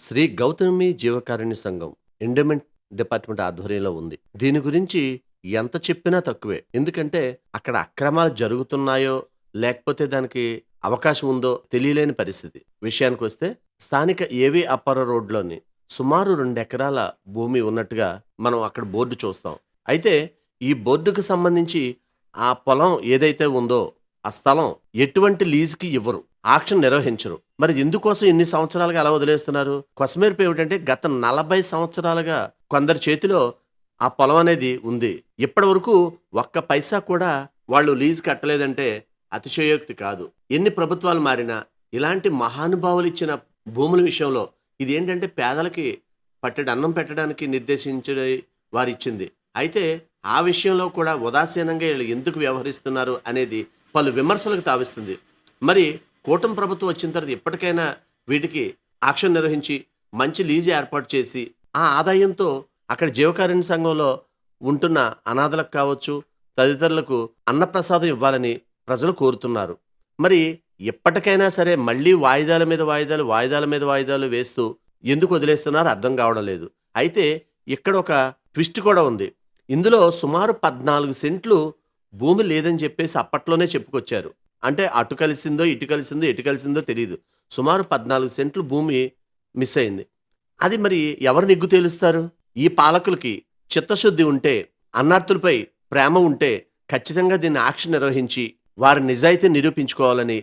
శ్రీ గౌతమి జీవకారుణ్య సంఘం endowment department ఆధ్వర్యంలో ఉంది. దీని గురించి ఎంత చెప్పినా తక్కువే. ఎందుకంటే అక్కడ అక్రమాలు జరుగుతున్నాయో లేకపోతే దానికి అవకాశం ఉందో తెలియలేని పరిస్థితి. విషయానికి వస్తే స్థానిక ఏవి అప్పర రోడ్లోని సుమారు రెండు ఎకరాల భూమి ఉన్నట్టుగా మనం అక్కడ బోర్డు చూస్తాం. అయితే ఈ బోర్డుకు సంబంధించి ఆ పొలం ఏదైతే ఉందో ఆ స్థలం ఎటువంటి లీజుకి ఇవ్వరు. ఆక్షన్ నిర్వహించరు. మరి ఎందుకోసం ఇన్ని సంవత్సరాలుగా అలా వదిలేస్తున్నారు? కొసమేర్పు ఏమిటంటే గత నలభై సంవత్సరాలుగా కొందరి చేతిలో ఆ పొలం అనేది ఉంది. ఇప్పటి వరకు ఒక్క పైసా కూడా వాళ్ళు లీజ్ కట్టలేదంటే అతిశయోక్తి కాదు. ఎన్ని ప్రభుత్వాలు మారినా ఇలాంటి మహానుభావులు ఇచ్చిన భూముల విషయంలో ఇది ఏంటంటే పేదలకి పట్టడి అన్నం పెట్టడానికి నిర్దేశించి వారు ఇచ్చింది. అయితే ఆ విషయంలో కూడా ఉదాసీనంగా వీళ్ళు ఎందుకు వ్యవహరిస్తున్నారు అనేది పలు విమర్శలకు తావిస్తుంది. మరి కూటమి ప్రభుత్వం వచ్చిన తర్వాత ఇప్పటికైనా వీటికి ఆక్షన్ నిర్వహించి మంచి లీజు ఏర్పాటు చేసి ఆ ఆదాయంతో అక్కడ జీవకారుణ్య సంఘంలో ఉంటున్న అనాథలకు కావచ్చు తదితరులకు అన్నప్రసాదం ఇవ్వాలని ప్రజలు కోరుతున్నారు. మరి ఎప్పటికైనా సరే మళ్ళీ వాయిదాల మీద వాయిదాలు వాయిదాల మీద వాయిదాలు వేస్తూ ఎందుకు వదిలేస్తున్నారో అర్థం కావడం లేదు. అయితే ఇక్కడ ఒక ట్విస్ట్ కూడా ఉంది. ఇందులో సుమారు పద్నాలుగు సెంట్లు భూమి లేదని చెప్పేసి అప్పట్లోనే చెప్పుకొచ్చారు. అంటే అటు కలిసిందో ఇటు కలిసిందో ఎటు కలిసిందో తెలియదు సుమారు పద్నాలుగు సెంట్లు భూమి మిస్ అయింది. అది మరి ఎవరు నిగ్గు తేలుస్తారు? ఈ పాలకులకి చిత్తశుద్ధి ఉంటే అన్నార్థులపై ప్రేమ ఉంటే ఖచ్చితంగా దీన్ని ఆక్షన్ నిర్వహించి వారి నిజాయితీ నిరూపించుకోవాలని